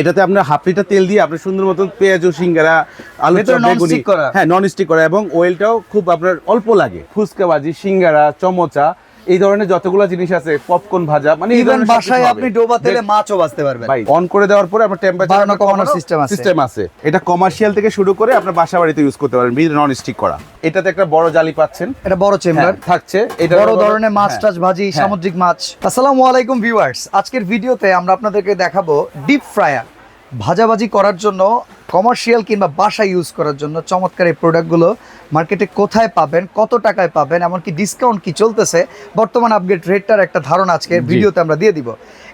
এটাতে আপনার half litre তেল দিয়ে আপনি সুন্দর মতন পেঁয়াজ ও সিঙ্গারা আলু বেগুনি করা। হ্যাঁ নন স্টিক করা এবং অয়েলটাও খুব আপনার অল্প লাগে ফুচকা বাজি সিঙ্গারা চমচা এই ধরনের যতগুলো জিনিস আছে পপকর্ন ভাজা মানে এই ইভেন ধরনের বাসায় আপনি ডোবা তেলে মাছও বাঁচতে পারবেন। ভাই অন করে দেওয়ার পরে আপনার টেম্পারেচার বাড়ানো কমানোর system আছে। সিস্টেম আছে। এটা কমার্শিয়াল থেকে শুরু করে আপনার বাসা বাড়িতে ইউজ করতে পারেন বিদ নন স্টিক করা। এটাতে একটা বড় জালি পাচ্ছেন। এটা বড় চেম্বার হ্যাঁ, থাকছে। এটা বড় ধরনের মাছ টাছ ভাজি হ্যাঁ। সামুদ্রিক মাছ। আসসালামু আলাইকুম ভিউয়ার্স আজকের ভিডিওতে আমরা আপনাদেরকে দেখাবো ডিপ ফ্রায়ার ভাজাভাজি করার জন্য কমার্শিয়াল কিংবা বাসা ইউজ করার জন্য চমৎকার এই প্রোডাক্টগুলো মার্কেটে কোথায় পাবেন কত টাকায় পাবেন এমনকি ডিসকাউন্ট কি চলতেছে বর্তমান আপগ্রেড রেটটার একটা ধারণা আজকে ভিডিওতে আমরা দিয়ে দিব।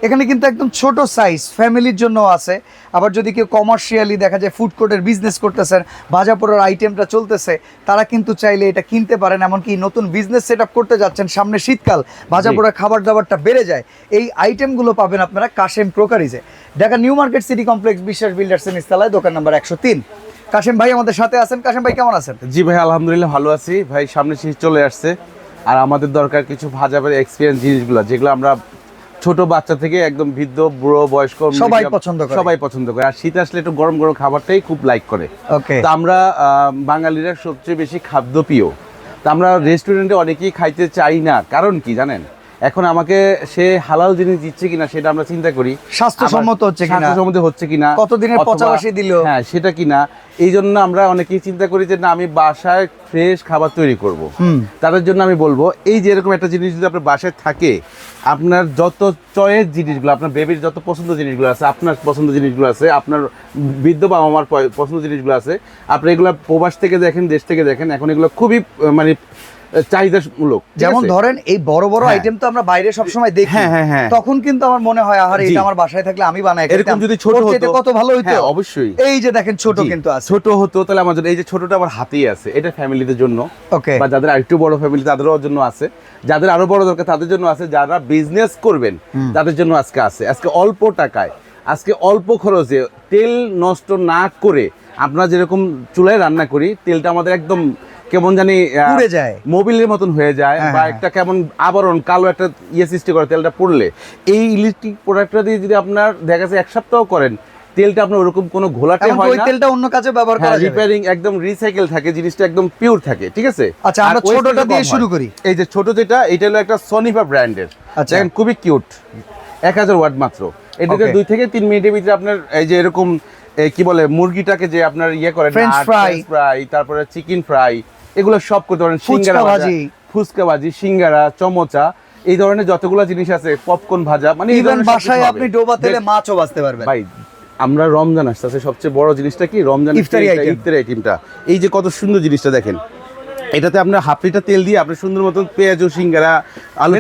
এখানে কিন্তু একদম ছোট সাইজ ফ্যামিলির জন্য আছে। আবার যদি কেউ কমার্শিয়ালি দেখা যায় ফুড কোর্টের বিজনেস করতেছেন ভাজা পোড়ার আইটেমটা চলতেছে তারা কিন্তু চাইলে এটা কিনতে পারেন এমনকি নতুন বিজনেস সেট করতে যাচ্ছেন সামনে শীতকাল ভাজা। পোড়া খাবার দাবারটা বেড়ে যায়। এই আইটেমগুলো পাবেন আপনারা Kashem ক্রোকারিজে Dhaka new market city complex Biswas builders নিস্তালায় দোকান নাম্বার একশো তিন। কাশেম ভাই আমাদের সাথে আছেন। কাশেম ভাই কেমন আছেন? জি ভাই আলহামদুলিল্লাহ ভালো আছি। ভাই সামনে শীত চলে আসছে। আর আমাদের দরকার কিছু ভাজাবের এক্সপিরিয়েন্স জিনিসগুলো যেগুলো আমরা ছোট বাচ্চা থেকে একদম বৃদ্ধ বুড়ো বয়স্ক সবাই পছন্দ করে। সবাই পছন্দ করে। আর শীত আসলে একটু গরম গরম খাবারটাই খুব লাইক করে। ওকে তা আমরা বাঙালিরা সবচেয়ে বেশি খাদ্যপ্রিয় তা আমরা রেস্টুরেন্টে অনেকেই খাইতে চাই না। কারণ কি জানেন? এখন আমাকে সে হালাল জিনিস দিচ্ছে কিনা সেটা আমরা চিন্তা করি। স্বাস্থ্যসম্মত হচ্ছে কিনা? স্বাস্থ্যসম্মত হচ্ছে কিনা? কতদিনের পচাবাসি দিল? হ্যাঁ সেটা কিনা? এই জন্য আমরা অনেকেই চিন্তা করি যে না আমি বাসায় ফ্রেশ খাবার তৈরি করব। তাদের জন্য আমি বলব এই যে এরকম একটা জিনিস যদি আপনার বাসায় থাকে আপনার যত চয়েস জিনিসগুলো আপনার বেবির যত পছন্দ জিনিসগুলো আছে আপনার পছন্দ জিনিসগুলো আছে আপনার বৃদ্ধ বাবা মার পছন্দ জিনিসগুলো আছে আপনি এগুলো প্রবাস থেকে দেখেন দেশ থেকে দেখেন এখন এগুলো খুবই মানে চাহিদামূলক যেমন ধরেন এই বড় বড় হ্যাঁ। আইটেম তো আমরা বাইরে দেখি। হ্যাঁ, হ্যাঁ, হ্যাঁ। তখন কিন্তু আমার মনে হয় আহার। এটা আমার বাসায় থাকলে আমি বানাই এরকম যদি ছোট হতো- কত ভালো হইতো? হ্যাঁ, অবশ্যই। এই যে দেখেন ছোট কিন্তু আছে। ছোট হতো তাহলে আমার এই যে ছোটটা আমার হাতেই আছে এটা ফ্যামিলিদের জন্য। ওকে। বা যাদের আরেকটু বড় ফ্যামিলি তাদেরও জন্য আছে। যাদের আরও বড় দরকার তাদের জন্য আছে। যারা বিজনেস করবেন তাদের জন্য আজকে আছে। আজকে অল্প টাকায় আজকে অল্প খরচে তেল নষ্ট না করে আমরা যেরকম চুলায় রান্না করি তেলটা আমাদের একদম কেমন জানি পুড়ে যায়। মোবিলের মতন হয়ে যায় হ্যাঁ, বা হ্যাঁ। একটা কেমন আবরণ কালো একটা ইয়ে সৃষ্টি করে তেলটা পড়লে। এই ইলেকট্রিক প্রোডাক্টটা দিয়ে যদি আপনার দেখা যাচ্ছে এক সপ্তাহ করেন তেলটা আপনার ওরকম কোনো ঘোলাটে হয় ওই তেলটা অন্য কাজে ব্যবহার হ্যাঁ করা রিপেয়ারিং একদম রিসাইকেল থাকে জিনিসটা একদম পিওর থাকে ঠিক আছে? আচ্ছা, আমরা ছোটটা দিয়ে শুরু করি। এই যে ছোট যেটা এটা হলো একটা সনিফা ব্র্যান্ডের আচ্ছা। খুবই কিউট এক হাজার ওয়াট মাত্র। এটাতে দুই থেকে তিন মিনিটের ভিতরে আপনার এই যে এরকম কি বলে মুরগিটাকে যে আপনার ইয়ে করেন ফ্রাই তারপরে চিকেন ফ্রাই এগুলো সব করতে পারেন সিঙ্গারা ভাজি। ফুচকা ভাজি সিঙ্গারা চমচা এই ধরনের যতগুলো জিনিস আছে পপকর্ন ভাজা মানে ইভেন বাসায় আপনি ডোবা তেলে মাছও বাঁচতে পারবেন। ভাই আমরা রমজান আসতেছে সবচেয়ে বড় জিনিসটা কি? রমজান ইফতারি। ইফতারি আইটেমটা এই যে কত সুন্দর জিনিসটা দেখেন। এটাতে আপনার হাফ লিটার তেল দিয়ে আপনি সুন্দর মতন পেঁয়াজ ও সিঙ্গারা আলু।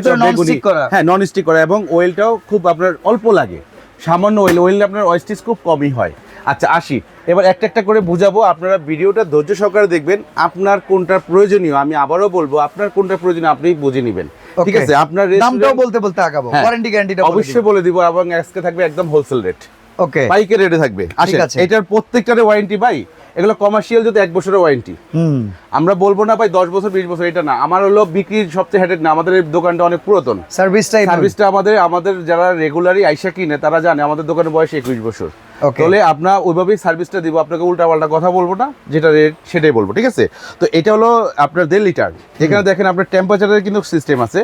হ্যাঁ নন স্টিক করা। এবং অয়েলটাও খুব আপনার অল্প লাগে। সামান্য অয়েল অয়েল আপনার ওয়েস্টেজ খুব কমই হয়। আচ্ছা আসি। এবার একটা একটা করে বুঝাবো। আপনারা ভিডিওটা ধৈর্য সহকারে দেখবেন। আপনার কোনটা প্রয়োজনীয় আমি আবারও বলব আপনার কোনটা প্রয়োজনীয় আপনি বুঝে নেবেন। ঠিক আছে? আপনার দামটাও বলতে বলতে আগাবো। ওয়ারেন্টি গ্যারান্টিটা অবশ্যই বলে দিব এবং আজকে থাকবে একদম হোলসেল রেট ওকে বাইকের রেটে থাকবে। আচ্ছা এটার প্রত্যেকটারে ওয়ারেন্টি ভাই এগুলো কমার্শিয়াল যদি এক বছরের ওয়ারেন্টি আমরা বলব না ভাই দশ বছর বিশ বছর এটা না। আমার হলো বিক্রির সবচেয়ে হেডেড না। আমাদের দোকানটা অনেক পুরাতন। সার্ভিসটাই সার্ভিসটা আমাদের আমাদের যারা রেগুলারই আইসা কিনে তারা জানে আমাদের দোকানের বয়স একুশ বছর. তাহলে আপনার ওইভাবেই সার্ভিসটা দিব। আপনাকে উল্টা পাল্টা কথা বলব না। যেটা রেট সেটাই বলব ঠিক আছে? তো এটা হলো আপনার দেড় লিটার। এখানে দেখেন আপনার টেম্পারেচারের কিন্তু সিস্টেম আছে।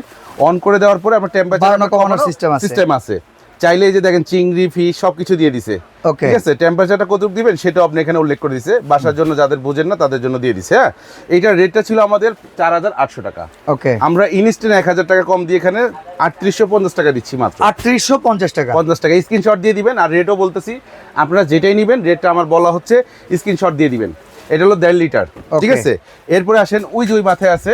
অন করে দেওয়ার পরে আপনার টেম্পারেচার কমানোর আছে। সিস্টেম আছে। চাইলে যে দেখেন চিংড়ি ফিশ সবকিছু দিয়ে দিছে. ঠিক আছে? টেম্পারেচারটা কত দিবেন সেটা আপনি এখানে উল্লেখ করে দিছে। বাসার জন্য যাদের বোঝেন না তাদের জন্য দিয়ে দিছে হ্যাঁ? এইটার রেটটা ছিল আমাদের চার হাজার আটশো টাকা। ওকে আমরা ইনস্ট্যান্ট এক হাজার টাকা কম দিয়ে এখানে আটত্রিশশো পঞ্চাশ টাকা দিচ্ছি মাত্র। আটত্রিশশো পঞ্চাশ টাকা। পঞ্চাশ টাকা। স্ক্রিনশট দিয়ে দিবেন আর রেটও বলতেছি আপনারা যেটাই নেবেন রেটটা আমার বলা হচ্ছে স্ক্রিনশট দিয়ে দিবেন। এটা হলো দেড় লিটার। ঠিক আছে? এরপরে আসেন ওই যে ওই মাথায় আছে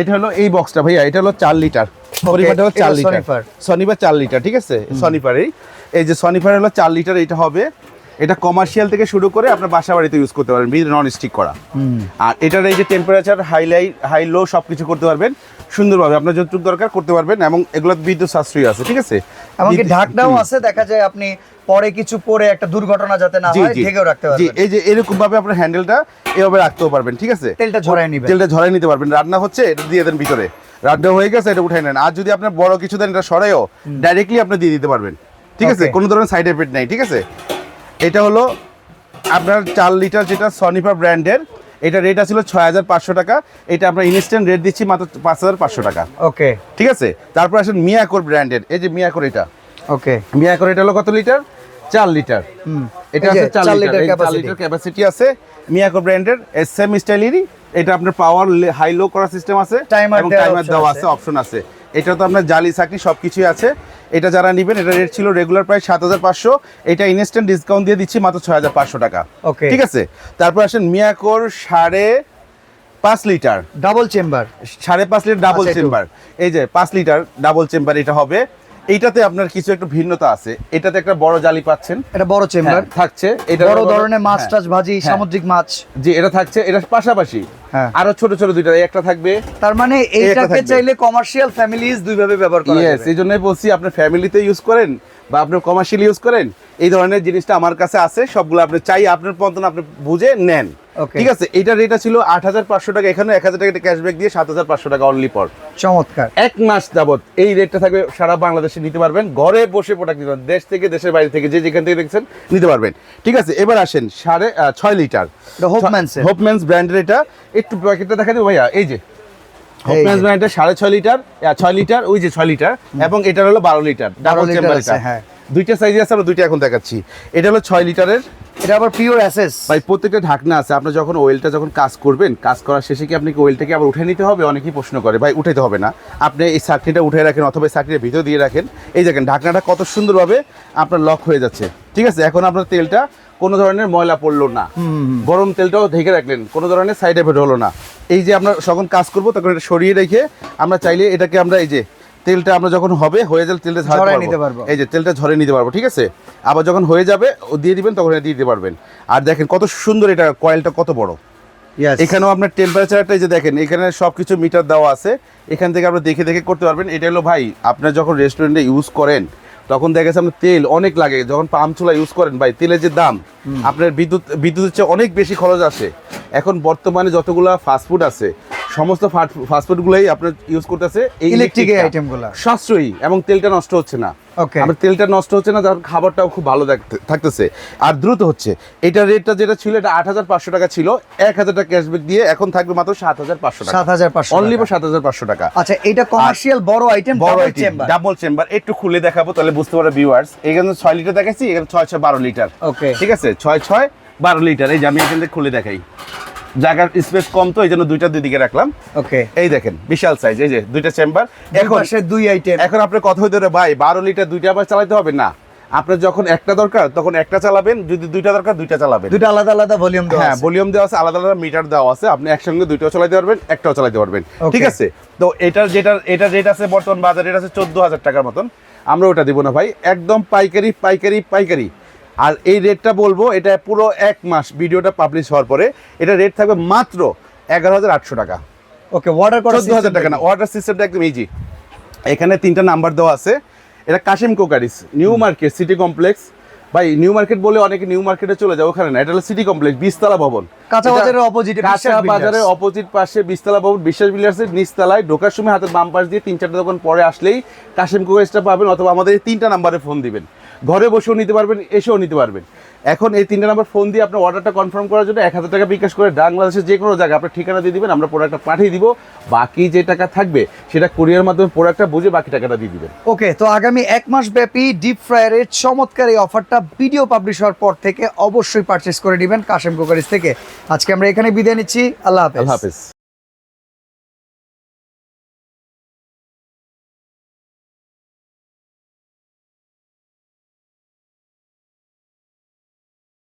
এটা হলো এই বক্সটা ভাইয়া এটা হলো চার লিটার। পরিমাণটা হলো চার লিটার। সনিফার। চার লিটার ঠিক আছে? শনিবারেই এই যে শনিবার হলো চার লিটার এটা হবে এটা কমার্শিয়াল থেকে শুরু করে আপনার বাসা বাড়িতে ইউজ করতে পারবেন বিদ নন স্টিক করা আর এটার এই যে টেম্পারেচার হাইলাই হাই লো সব কিছু করতে পারবেন সুন্দরভাবে আপনার যতটুকু দরকার করতে পারবেন এবং এগুলো বিদ্যুৎ সাশ্রয়ী আছে ঠিক আছে? এমনকি ঢাকনাও আছে দেখা যায় আপনি পরে কিছু পরে একটা দুর্ঘটনা যাতে না হয় ঢেকেও রাখতে পারবেন। এই যে এরকম ভাবে আপনার হ্যান্ডেলটা এভাবে রাখতেও পারবেন ঠিক আছে? তেলটা ঝরায় নিবেন। তেলটা ঝরাই নিতে পারবেন। রান্না হচ্ছে এটা দিয়ে দেন ভিতরে। রান্না হয়ে গেছে এটা উঠাই নেন। আর যদি আপনার বড় কিছু দেন এটা সরাইও ডাইরেক্টলি আপনি দিয়ে দিতে পারবেন। ঠিক আছে? কোনো ধরনের সাইড এফেক্ট নাই ঠিক আছে? এটা হলো আপনার চার লিটার যেটা সনিপা ব্র্যান্ডের এটা রেট আছিল ছয় হাজার পাঁচশো টাকা। এটা আমরা ইনস্ট্যান্ট রেট দিচ্ছি মাত্র পাঁচ হাজার পাঁচশো টাকা। ওকে ঠিক আছে? তারপর আসেন মিয়াকোর ব্র্যান্ডের এই যে মিয়াকোর এটা। ওকে মিয়াকোর এটা হলো কত লিটার চার লিটার হুম। এটা আছে চার চার লিটার লিটার এই লিটার ক্যাপাসিটি আছে। মিয়াকো ব্র্যান্ডের সেম স্টাইলেরই এটা আপনার পাওয়ার হাই লো করার সিস্টেম আছে। এবং টাইমার দেওয়া আছে। অপশন আছে। এটা তো আপনার জালি চাকরি সব কিছুই আছে। এটা যারা নেবেন এটা রেট ছিল রেগুলার প্রাইস সাত হাজার পাঁচশো। এটা ইনস্ট্যান্ট ডিসকাউন্ট দিয়ে দিচ্ছি মাত্র ছয় হাজার পাঁচশো টাকা. ঠিক আছে? তারপর আসেন মিয়াকোর সাড়ে পাঁচ লিটার। ডাবল চেম্বার সাড়ে পাঁচ লিটার ডাবল আচ্ছা, চেম্বার এই যে পাঁচ লিটার ডাবল চেম্বার এটা হবে। এইটাতে আপনার কিছু একটু ভিন্নতা আছে। এটাতে একটা বড় জালি পাচ্ছেন। এটা বড় চেম্বার। হ্যাঁ, থাকছে। এটা বড় ধরনের মাছ টাছ ভাজি হ্যাঁ। সামুদ্রিক মাছ। জি এটা থাকছে। এটা পাশাপাশি হ্যাঁ। আরও ছোট ছোট দুইটা একটা থাকবে। তার মানে এইটাকে চাইলে কমার্শিয়াল ফ্যামিলিজ দুই ভাবে ব্যবহার করা যায় এই জন্যই বলছি আপনার ফ্যামিলিতে ইউজ করেন বা আপনার কমার্শিয়াল ইউজ করেন এই ধরনের জিনিসটা আমার কাছে আছে সবগুলো আপনি চাই আপনার পন্থন আপনি বুঝে নেন। ঠিক আছে? এটা রেটটা ছিল আট হাজার পাঁচশো টাকা এখানে এক হাজার টাকা ক্যাশব্যাক দিয়ে সাত হাজার পাঁচশো টাকা অনলি পর। চমৎকার। এক মাস যাবত এই রেটটা থাকবে সারা বাংলাদেশে নিতে পারবেন ঘরে বসে প্রোডাক্ট নিতে পারবেন দেশ থেকে দেশের বাইরে থেকে যে যেখান থেকে দেখছেন নিতে পারবেন। ঠিক আছে এবার আসেন সাড়ে ছয় লিটার এটা Hopmans-এর। হোপম্যান্স ব্র্যান্ডের এটা। একটু প্যাকেটটা দেখা দেবো ভাইয়া এই যে। হোপম্যান্স যে। ব্র্যান্ডের সাড়ে ছয় লিটার ছয় লিটার ওই যে ছয় লিটার এবং এটা হলো বারো লিটার ডাবল চেম্বার হ্যাঁ। দুইটা সাইজে আছে আমরা দুইটা এখন দেখাচ্ছি। এটা হলো ছয় লিটারের। এটা আবার পিওর অ্যাসেস ভাই প্রত্যেকটা ঢাকনা আছে আপনি যখন ওয়েলটা যখন কাজ করবেন কাজ করার শেষে কি আপনি কি ওয়েলটাকে আবার উঠে নিতে হবে? অনেকেই প্রশ্ন করে ভাই উঠাইতে হবে না। আপনি এই চাকরিটা উঠে রাখেন অথবা এই চাকরিটা ভিতরে দিয়ে রাখেন। এই দেখেন ঢাকনাটা কত সুন্দরভাবে আপনার লক হয়ে যাচ্ছে। ঠিক আছে এখন আপনার তেলটা কোনো ধরনের ময়লা পড়ল না। গরম তেলটাও ঢেকে রাখলেন কোনো ধরনের সাইড এফেক্ট হলো না। এই যে আমরা যখন কাজ করব তখন এটা সরিয়ে রেখে আমরা চাইলে এটাকে আমরা এই যে তেলটা আমরা যখন হবে হয়ে যাবে তেলটা ঝরে নিতে পারব। এই যে তেলটা ঝরে নিতে পারব ঠিক আছে? আবার যখন হয়ে যাবে ও দিয়ে দিবেন তখন দিয়ে দিতে পারবেন। আর দেখেন কত সুন্দর এটা কয়েলটা কত বড়। এখানেও আপনার টেম্পারেচারটা এই যে দেখেন এখানে সব কিছু মিটার দেওয়া আছে। এখান থেকে আপনি দেখে দেখে করতে পারবেন। এটা হলো ভাই আপনার যখন রেস্টুরেন্টে ইউজ করেন তখন দেখা গেছে আপনার তেল অনেক লাগে। যখন পাম্প চুলা ইউজ করেন ভাই তেলের যে দাম আপনার বিদ্যুৎ বিদ্যুতের চেয়ে অনেক বেশি খরচ আছে এখন বর্তমানে যতগুলা ফাস্টফুড আছে সমস্ত ফাস্টফুডগুলোই আপনার ইউজ করতেছে এই electric টা। সাশ্রয়ী এবং তেলটা নষ্ট হচ্ছে না। Okay. আমার তেলটা নষ্ট হচ্ছে না তার খাবারটাও খুব ভালো থাকতেছে। আর দ্রুত হচ্ছে। এটা রেটটা যেটা ছিল এটা আট হাজার পাঁচশো টাকা ছিল। এক হাজার টাকা ক্যাশব্যাক দিয়ে এখন থাকবে মাত্র সাত হাজার পাঁচশো টাকা। সাত হাজার পাঁচশো অনলি সাত হাজার পাঁচশো টাকা। আচ্ছা এটা কমার্শিয়াল বড় আইটেম বড় আইটেম ডাবল চেম্বার একটু খুলে দেখাবো তাহলে বুঝতে পারবে ভিউয়ার্স এখানে ছয় লিটার দেখাচ্ছি এখানে ছয় ছয় বারো লিটার ওকে ঠিক আছে? ছয় ছয় বারো লিটার এই যে আমি এখান থেকে খুলে দেখাই। জায়গার স্পেস কম তো এই জন্য দুইটা দুই দিকে রাখলাম। ওকে এই দেখেন বিশাল সাইজ এই যে দুইটা চেম্বার এখন দুই আইটেম এখন আপনার কথা হইতে পারে ভাই বারো লিটার দুইটা আবার চালাতে হবে? না। আপনার যখন একটা দরকার তখন একটা চালাবেন যদি দুইটা দরকার দুইটা চালাবেন। দুটো আলাদা আলাদা ভলিউম দেওয়া হ্যাঁ ভলিউম দেওয়া আছে আলাদা আলাদা মিটার দেওয়া আছে। আপনি একসঙ্গে দুইটাও চালাতে পারবেন একটাও চালাতে পারবেন। ঠিক আছে? তো এটার যেটা এটা রেট আছে বর্তমান বাজার রেট আছে চোদ্দ হাজার টাকার মতন। আমরা ওটা দিব না ভাই। একদম পাইকারি পাইকারি পাইকারি। আর এই রেটটা বলব এটা পুরো এক মাস ভিডিওটা পাবলিশ হওয়ার পরে এটা রেট থাকবে মাত্র এগারো হাজার আটশো টাকা। ওকে অর্ডার করা চোদ্দ হাজার টাকা না অর্ডার সিস্টেমটা একদম ইজি এখানে তিনটা নাম্বার দেওয়া আছে। এটা Kashim crockeries new market city complex ভাই নিউ মার্কেট বলে অনেকে নিউ মার্কেটে চলে যায় ওখানে না এটা হলো সিটি কমপ্লেক্স বিশতলা ভবন। কাঁচা এটা- বাজারের opposite এ কাঁচা বাজারের অপোজিট পাশে বিশতলা ভবন বিশ্বাস বিল্ডার্সের নিচতলায় ঢোকার সময় হাতের বাম পাশ দিয়ে তিন চারটা দোকান পরে আসলেই কাশিম কোকারিসটা পাবেন অথবা আমাদের তিনটা নাম্বারে ফোন দিবেন। ঘরে বসেও নিতে পারবেন এসেও নিতে পারবেন। এখন এই তিনটা নাম্বার ফোন দিয়ে আপনার অর্ডারটা কনফার্ম করার জন্য এক হাজার টাকা বিকাশ করে বাংলাদেশের যে কোনো জায়গায় আপনার ঠিকানা দিয়ে দিবেন আমরা প্রোডাক্টটা পাঠিয়ে দিব। বাকি যে টাকা থাকবে সেটা কুরিয়ার মাধ্যমে প্রোডাক্টটা বুঝে বাকি টাকাটা দিয়ে দিবেন। ওকে তো আগামী এক মাস ব্যাপী ডিপ ফ্রায়ারের চমৎকার এই অফারটা ভিডিও পাবলিশ হওয়ার পর থেকে অবশ্যই পারচেস করে নেবেন কাশেম কোকারিস থেকে। আজকে আমরা এখানে বিদায় নিচ্ছি। আল্লাহ হাফেজ। আল্লাহ হাফেজ।